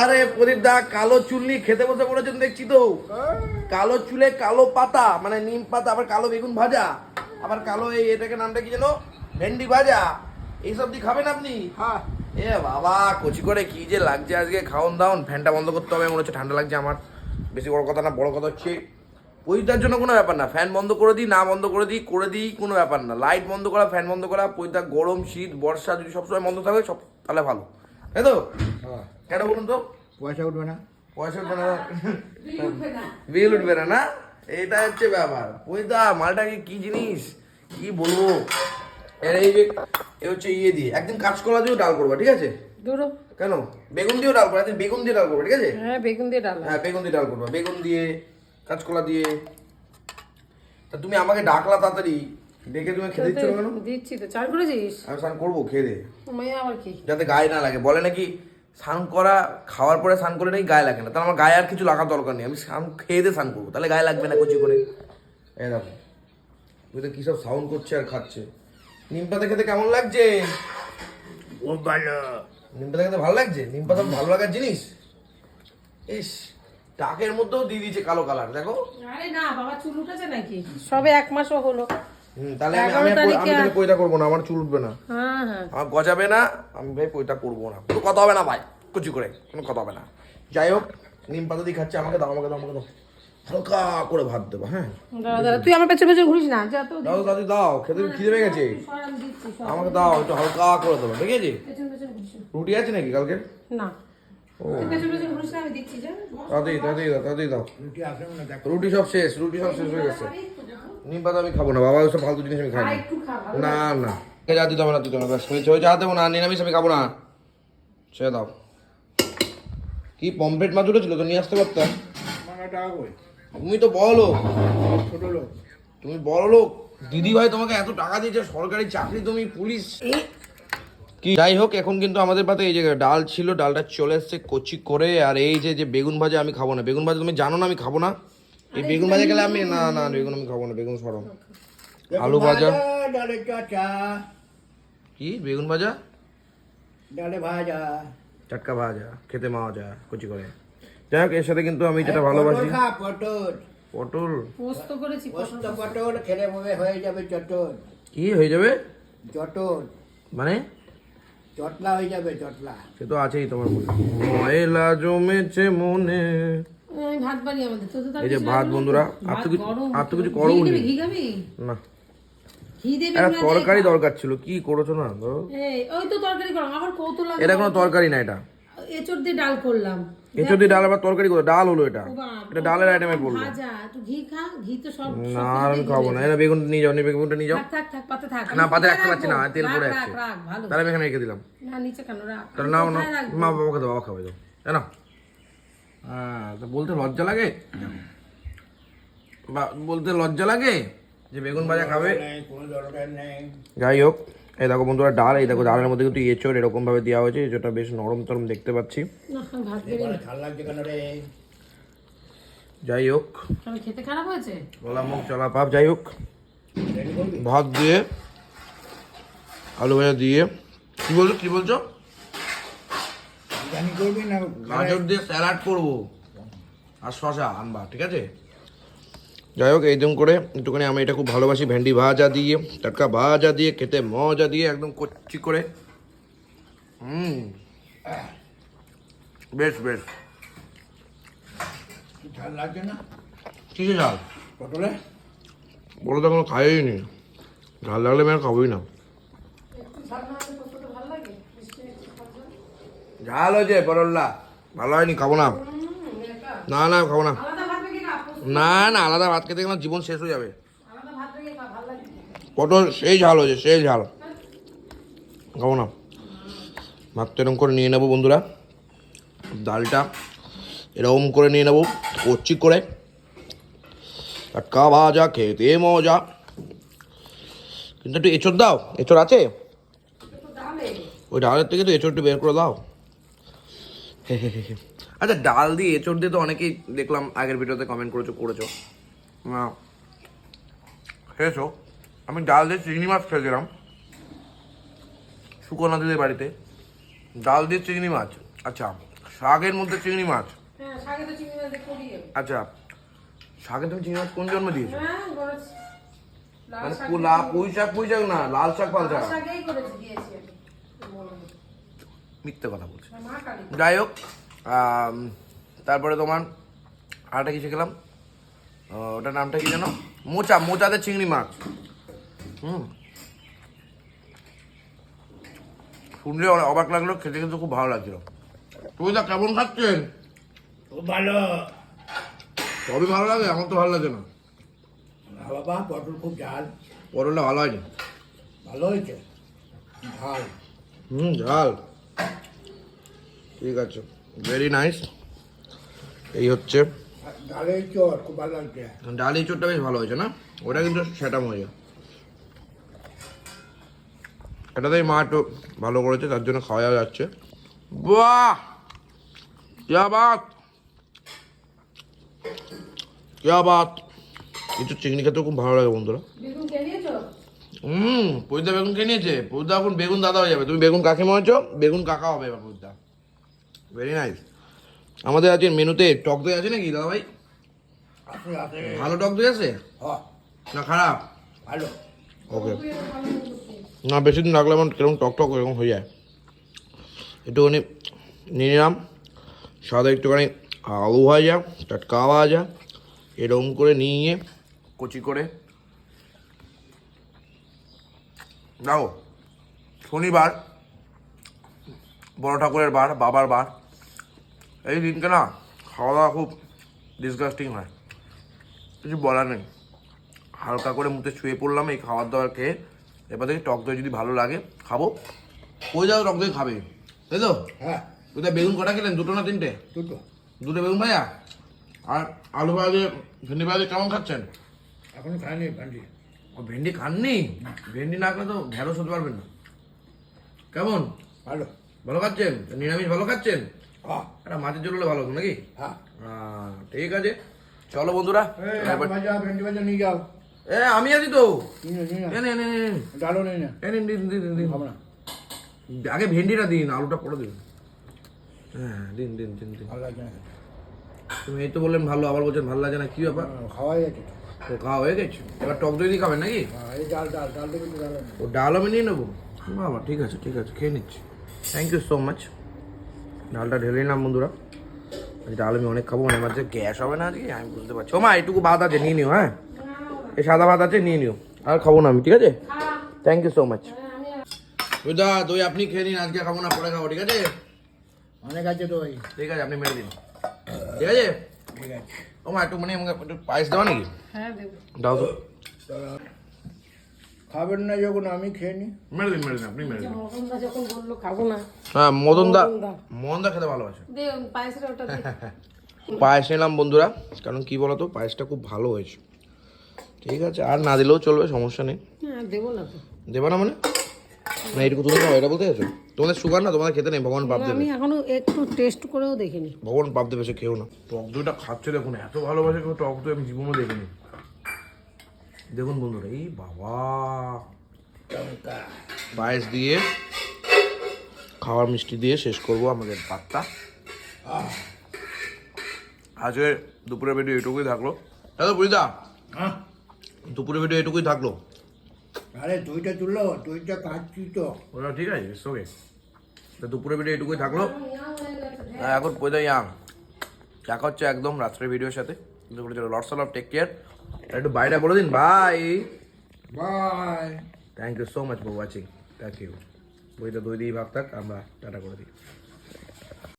আরে প্রদীপ দা কালো চুল নিয়ে খেতে বসে পড়েছেন দেখছি তো। কালো চুলে কালো পাতা মানে নিম পাতা আবার কালো বেগুন ভাজা আবার কালো এই এটাকে নামটা কি যেন? ভেন্ডি ভাজা এইসব দিয়ে খাবেন আপনি? হ্যাঁ। এ বাবা কচি করে কি যে লাগছে আজকে খাওন দাওন ফ্যানটা বন্ধ করতে হবে মনে হচ্ছে ঠান্ডা লাগছে আমার। বেশি বড় কথা না বড় কথা হচ্ছে পৈতার জন্য কোনো ব্যাপার না ফ্যান বন্ধ করে দিই না বন্ধ করে দিই করে দিই কোনো ব্যাপার না। লাইট বন্ধ করা ফ্যান বন্ধ করা পৈতা গরম শীত বর্ষা যদি সবসময় বন্ধ থাকে সব তাহলে ভালো। তাই তো? হ্যাঁ। কেন বলুন তো? পয়সা উঠবে না। পয়সা উঠবে না। বিল উঠবে না। না এইটা হচ্ছে ব্যাপার। পৈতা মালটাকে কি জিনিস? কি বলব? এর এই যে এ হচ্ছে ইয়ে দিয়ে। একদিন কাঁচকলা দিয়েও ডাল করবা ঠিক আছে? দূরো কেন? বেগুন দিয়েও ডাল করব একদিন বেগুন দিয়ে ডাল করব ঠিক আছে? হ্যাঁ বেগুন দিয়ে ডাল। হ্যাঁ বেগুন দিয়ে ডাল করব। বেগুন দিয়ে কাঁচকলা দিয়ে। তা তুমি আমাকে ডাকলা তাড়াতাড়ি। ডেকে তুমি খেতে দিচ্ছ না কেন? দিচ্ছি তো। চাল করেছিস? আমি স্নান করব খেয়ে দে। মাইয়া আবার কি? যাতে গায়ে না লাগে। বলে নাকি স্নান করা খাওয়ার পরে স্নান করে নাকি গায়ে লাগে না। তাহলে আমার গায়ে আর কিছু লাগার দরকার নেই। আমি স্নান খেয়ে দিয়ে স্নান করব। তাহলে গায়ে লাগবে না কচি করে। এই দেখো। ওই তো কী সব সাউন্ড করছে আর খাচ্ছে? নিম পাতা খেতে কেমন লাগছে? খুব ভালো। নিম পাতা খেতে ভালো লাগছে? নিম পাতা ভালো লাগার জিনিস। ইস টাকের মধ্যেও দিয়ে দিয়েছে কালো কালার দেখো। আরে না বাবা চুল উঠেছে নাকি? সবে এক মাসও হলো। তাহলে আমি আমি তাহলে পয়তা করব না আমার চুল উঠবে না। হ্যাঁ হ্যাঁ। আমার গজাবে না আমি ভাই পয়তা করব না। কোনো কথা হবে না ভাই কুচি করে কোনো কথা হবে না। যাই হোক নিম পাতা দিয়ে খাচ্ছে আমাকে দাও আমাকে দাও আমাকে দাও। হালকা করে ভাত দেবো হ্যাঁ। তুই আমার পেছনে পেছনে ঘুরিস না দাও দাদি দাও খেতে খিদে পেয়ে গেছে। আমাকে দাও একটু হালকা করে দেবো ঠিক আছে। রুটি আছে নাকি কালকে? না। রুটি সব শেষ রুটি সব শেষ হয়ে গেছে। নিম পাতা আমি খাব না বাবা ওসব ফালতু জিনিস আমি খাই না। না যা দিতে হবে না দিতে হবে ব্যাস। হয়েছে হয়েছে আর দেবো না নিরামিষ আমি খাব না। সে দাও। কি পমপ্লেট মাছ উঠেছিল তো নিয়ে আসতে পারতাম। তুমি তো বলো ছোট লোক। তুমি বড় লোক। দিদি ভাই তোমাকে এত টাকা দিয়েছে সরকারি চাকরি তুমি পুলিশ। কি যাই হোক এখন কিন্তু আমাদের পাতে এই যে ডাল ছিল ডালটা চলে এসছে কচি করে। আর এই যে যে বেগুন ভাজা আমি খাব না। বেগুন ভাজা তুমি জানো না আমি খাব না। এই বেগুন ভাজা খেলে আমি না না বেগুন আমি খাব না বেগুন সরম। আলু ভাজা। ডালে কি? বেগুন ভাজা? ডালে ভাজা। টাটকা ভাজা খেতে মজা কচি করে। যাই হোক এর সাথে কিন্তু আমি যেটা ভালোবাসি পটল পটল। পটল? পোস্ত করেছি পোস্ত পটল খেলে মনে হয়ে যাবে চটল। কি হয়ে যাবে? চটল। মানে? চটলা হয়ে যাবে চটলা। সে তো আছেই তোমার মনে। ময়লা জমেছে মনে। ভাত বাড়ি আমাদের। তো তো এই যে ভাত বন্ধুরা, আর তো কিছু- আর তো কিছু। ঘি খাবি? না। তরকারি দরকার ছিল কি করেছ না? ওই তো তরকারি করলাম আবার কত লাগে এটা কোনো তরকারি না এটা। দিয়ে ডাল করলাম। এঁচো দিয়ে ডাল আবার তরকারি করে ডাল হলো এটা। এটা ডালের আইটেমে পড়ল ভাজা একটু ঘি খা ঘি তো সব সব না আর আমি খাব না। এটা বেগুন নিয়ে যাও নি বেগুনটা নিয়ে যাও। থাক থাক থাক পাতে থাক। না পাতে কোথায় রাখতে পারছি না তেল পড়ে তাহলে আমি এখানে রেখে দিলাম। না নিচে কেন? রাখ। তাহলে নাও না মা বাবাকে দাও বাবা খাবে দাও। না বলতে লজ্জা লাগে? বা বলতে লজ্জা লাগে যে বেগুন ভাজা খাবে? নেই কোনো দরকার নেই যাই হোক এই দেখো বন্ধুরা ডাল এই দেখো ডালের মধ্যে কিন্তু এঁচড় এরকম ভাবে দেওয়া হয়েছে এঁচড়টা বেশ নরম টরম দেখতে পাচ্ছি। না আমি ভাত বেরিয়ে এবার ভালো লাগছে কেন রে? যাই হোক খেতে খারাপ হয়েছে? গলা মুখ চলা পাপ যাই হোক। ভাত দিয়ে আলু ভাজা দিয়ে। কি বলছো কি বলছো? জানি করবি না গাজর দিয়ে স্যালাড করব। আর শশা আনবা ঠিক আছে? যাই হোক এইরকম করে একটুখানি আমি এটা খুব ভালোবাসি ভেন্ডি ভাজা দিয়ে টাটকা ভাজা দিয়ে খেতে মজা দিয়ে একদম কচ্ছি করে। হুম। বেশ বেশ। ঝাল লাগছে না? কিসে ঝাল? পটলে? বড় তো এখনও খাইই নি। ঝাল লাগলে আমি আর খাবোই না। ঝাল হয়েছে পরল্লা। ভালো হয়নি খাব না। না না খাব না। না না আলাদা ভাত খেতে গেলে জীবন শেষ হয়ে যাবে। পটল সেই ঝাল হয়েছে সেই ঝাল। খাব না। ভাত তো এরকম করে নিয়ে নেব বন্ধুরা। ডালটা এরকম করে নিয়ে নেব কচ্ছি করে। টাটকা ভাজা খেতে মজা। কিন্তু একটু এঁচড় দাও এঁচড় আছে? ওই ডালের থেকে তো এঁচড়টা বের করে দাও। আচ্ছা ডাল দিয়ে এঁচড় দিয়ে তো অনেকেই দেখলাম আগের ভিডিওতে কমেন্ট করেছ করেছ। খেয়েছো? আমি ডাল দিয়ে চিংড়ি মাছ খেয়েছিলাম। সুকন্যা দিদির বাড়িতে। ডাল দিয়ে চিংড়ি মাছ। আচ্ছা শাকের মধ্যে চিংড়ি মাছ। হ্যাঁ। আচ্ছা শাকে তুমি চিংড়ি মাছ কোন জন্ম দিয়েছ? হ্যাঁ মানে পুঁই শাক পুঁই শাক না লাল শাক পাল শাক মিথ্যে কথা বলছে। যাই হোক তারপরে তোমার আরেকটা কি শিখলাম? ওটার নামটা কি জানো মোচা মোচাতে চিংড়ি মাছ। হুম। শুনলে অবাক লাগল খেতে কিন্তু খুব ভালো লাগছিল। তুই দা কেমন খাচ্ছেন? খুব ভালো। সবই ভালো লাগে আমার তো ভালো লাগে না। না বাবা পটল খুব ঝাল। পটলটা ভালো হয়নি। ভালো হয়েছে। ঝাল। হুম ঝাল। ঠিক আছে ভেরি নাইস এই হচ্ছে আর ডালের চর খুব ভালো লাগছে ডাল চোরটা বেশ ভালো হয়েছে না ওটা কিন্তু সেটা মজা এটাতেই মা একটু ভালো করেছে তার জন্য খাওয়া যাচ্ছে বাহ क्या बात क्या बात কিছু চিংড়ি খেতে খুব ভালো লাগে বন্ধুরা বেগুন কে নিয়েছো হুম পরিদা বেগুন কে নিয়েছে পরিদা এখন বেগুন দাদা হয়ে যাবে তুমি বেগুন কাকিমা হয়েছো বেগুন কাকা হবে এবার পরিদা ভেরি নাইস আমাদের আজকে মেনুতে টক দই আছে নাকি দাদা ভাই ভালো টক দই আছে? না খারাপ? ভালো। ওকে। না বেশি দিন রাখলে আমার কীরকম টক টক এরকম হয়ে যায়। একটুখানি নিয়ে নিলাম। সাদা একটুখানি আলু ভাজা টাটকা ভাজা এরকম করে নিয়ে কচি করে। দাও শনিবার বড় ঠাকুরের বার বাবার বার। এই দিনকে না খাওয়া দাওয়া খুব ডিসগাস্টিং হয়। কিছু বলার নেই। হালকা করে মুখে শুয়ে পড়লাম এই খাবার দাবার খেয়ে। এবার থেকে টক দই যদি ভালো লাগে খাব। ওই যাও টক দই খাবে? তাই তো? হ্যাঁ। কোথায় বেগুন কটা খেলেন? দুটো না তিনটে? দুটো। দুটো বেগুন ভাইয়া আর আলু ভাজে ভেন্ডি ভাজে কেমন খাচ্ছেন? এখন খাইনি ভেন্ডি। ও ভেন্ডি খাননি? ভেন্ডি না খেলে তো ঢেঁড়স হতে পারবেন না। কেমন? ভালো। ভালো খাচ্ছেন? নিরামিষ ভালো খাচ্ছেন? হ্যাঁ। একটা মাছের জল হলে ভালো নাকি? হ্যাঁ। ঠিক আছে। চলো বন্ধুরা ভেন্ডি ভাজা নিয়ে যাও। এ আমি আছি তো। দিন, দিন, দিন, দিন। আগে ভেন্ডিটা দিন আলুটা পরে দিন। হ্যাঁ দিন দিন দিন দিন। ভালো লাগছে না তুমি এই তো বললেন ভালো আবার বলছেন ভালো লাগে না কি ব্যাপার? হ্যাঁ, খাওয়াই যাচ্ছে তো। খাওয়া হয়ে গেছে। এবার টক দই দিয়ে খাবেন নাকি? হ্যাঁ ডাল ডাল ডাল ও ডাল আমি নিয়ে নেব। বাবা ঠিক আছে ঠিক আছে খেয়ে নিচ্ছি। থ্যাংক ইউ সো মাচ ডালটা ঢেলে নিলাম বন্ধুরা। ডাল আমি অনেক খাব আমার যে গ্যাস হবে না আজকে আমি বুঝতে পারছি। ও মা এইটুকু ভাত আছে নিয়ে নিও হ্যাঁ? এই সাদা ভাত আছে নিয়ে নিও। আর খাব না আমি ঠিক আছে? থ্যাংক ইউ সো মাচ বুঝা দই আপনি খেয়ে নিন আজকে খাব না পরে খাব ঠিক আছে? অনেক আছে তো ওই ঠিক আছে আপনি মেরে দিন। ঠিক আছে? ঠিক আছে। ও মা একটু মানে আমাকে একটু পায়েস দেওয়া নাকি? হ্যাঁ দেবো। দাও তো। খাবেন না যখন আমি খেয়ে নি মেরে দিন মেরে দিন আপনি মেরে দিন। মটনদা যখন বলল খাব না। হ্যাঁ মদন দা মদনদা। মদন দা খেতে ভালোবাসে। দে পায়েসের ওটা পায়েস নিলাম বন্ধুরা। কারণ কি বলতো পায়েসটা খুব ভালো হয়েছে। ঠিক আছে আর না দিলেও চলবে সমস্যা নেই। হ্যাঁ দেবো না তো। দেবা না মানে? না এইটুকু তুমি এটা বলতে গেছো তোমাদের সুগার না তোমাদের খেতে নেই ভগবান পাপ দেবে। আমি এখনও একটু টেস্ট করেও দেখিনি। ভগবান পাপ দেবে সে খেও না। টক দইটা খাচ্ছে দেখুন এত ভালোবাসে কেউ টক দই আমি জীবনও দেখিনি। দেখুন বন্ধুরা এই বাবা। পায়েস দিয়ে খাওয়ার মিষ্টি দিয়ে শেষ করব আমাদের আহ, আজকে দুপুরের ভিডিও এটুকুই থাকল। দাদা বুঝদা হ্যাঁ? দুপুরের ভিডিও এটুকুই থাকল। আরে দুইটা তুললো দুইটা কাটছি তো। ওরা ঠিক আছে ওকে তো দুপুরের ভিডিও এটুকুই থাকল। হ্যাঁ, এখন পয়দা ইয়াং। দেখা হচ্ছে একদম রাত্রের ভিডিওর সাথে। লটস অফ টেক কেয়ার একটু বাইটা বলে দিন bye bye thank you so much for watching thank you বইটা দুই দিয়েই ভাগ থাক আমরা টাটা করে দিই।